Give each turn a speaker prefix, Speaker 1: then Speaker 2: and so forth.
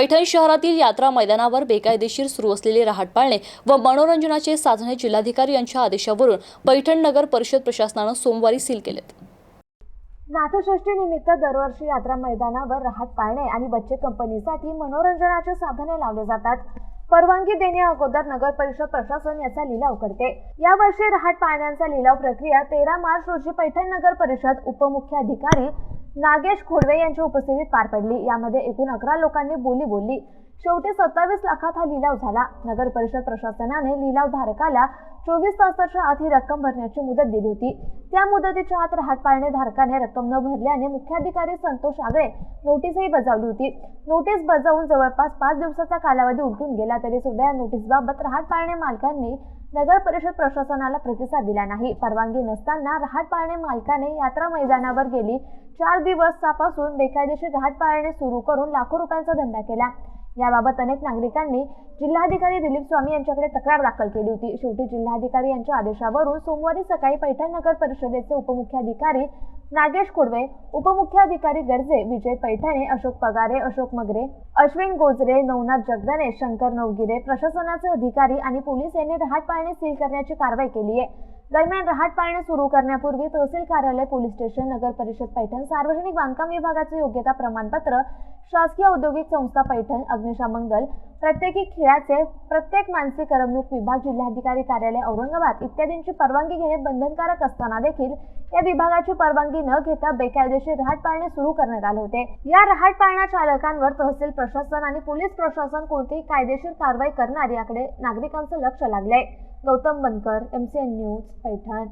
Speaker 1: पैठण शहरातील यात्रा मैदानावर बेकायदेशीर सुरू असलेले रहाट पाळणे व मनोरंजनाचे साधने जिल्हाधिकारी यांच्या आदेशावरून पैठण नगर परिषद प्रशासनानं सोमवारी सील केलेत.
Speaker 2: नाथषष्ठी निमित्त दरवर्षी यात्रा मैदानावर रहाट पाळणे आणि बच्चे कंपनीसाठी मनोरंजनाचे साधने लावले जातात. परवानगी देण्या अगोदर नगर परिषद प्रशासन याचा लिलाव करते. यावर्षी रहाट पाळण्यांचा लिलाव प्रक्रिया तेरा मार्च रोजी पैठण नगर परिषद उपमुख्याधिकारी नागेश खोडवे यांच्या उपस्थितीत पार पडली. यामध्ये एकूण अकरा लोकांनी बोली बोलली. शेवटी सत्तावीस लाखात हा लिलाव झाला. नगर परिषद प्रशासनाने लिलाव धारकाला चोवीस तासाच्या आत ही रक्कम भरण्याची मुदत दिली होती. त्या मुदतीच्या आत रहाट पाळणे धारकाने रक्कम न भरल्याने मुख्याधिकारी संतोष आगळे नोटीसही बजावली होती. नोटीस बजावून जवळपास पाच दिवसाचा कालावधी उलटून गेला. तरी सुद्धा या नोटीसबाबत रहाट पाळणे मालकांनी नगर परिषद प्रशासनाला प्रतिसाद दिला नाही. परवानगी नसताना रहाट पाळणे मालकाने यात्रा मैदानावर गेली. चार दिवसापासून बेकायदेशीर रहाट पाळणे सुरू करून लाखो रुपयांचा धंदा केला. याबाबत अनेक नागरिकांनी जिल्हाधिकारी दिलीप स्वामी यांच्याकडे तक्रार दाखल केली होती. शेवटी जिल्हाधिकारी यांच्या आदेशावरून सोमवारी सकाळी पैठण नगर परिषदेचे उपमुख्याधिकारी नागेश कुडवे उपमुख्याधिकारी गर्जे विजय पैठणे अशोक पगारे अशोक मगरे अश्विन गोजरे नवनाथ जगदने शंकर नवगिरे प्रशासनाचे अधिकारी आणि पोलीस यांनी रहाट पाळणे सील करण्याची कारवाई केली आहे. दरम्यान रहाट पाळणे सुरू करण्यापूर्वी तहसील कार्यालय पोलीस स्टेशन नगर परिषद पैठण सार्वजनिक बांधकाम विभागाचे योग्यता प्रमाणपत्र शासकीय औद्योगिक संस्था पैठण अग्निशामक दल प्रत्येकी खेळाचे प्रत्येक मानसी करमणूक विभाग जिल्हाधिकारी कार्यालय औरंगाबाद इत्यादींची परवानगी घेणे बंधनकारक असताना देखील या विभागाची परवानगी न घेता बेकायदेशीर रहाट पाळणे सुरू करण्यात आले होते. या रहाट पाळणा चालकांवर तहसील प्रशासन आणि पोलीस प्रशासन कोणतीही कायदेशीर कारवाई करणार याकडे नागरिकांचं लक्ष लागलंय. Gautam Bankar MCN news Paithan.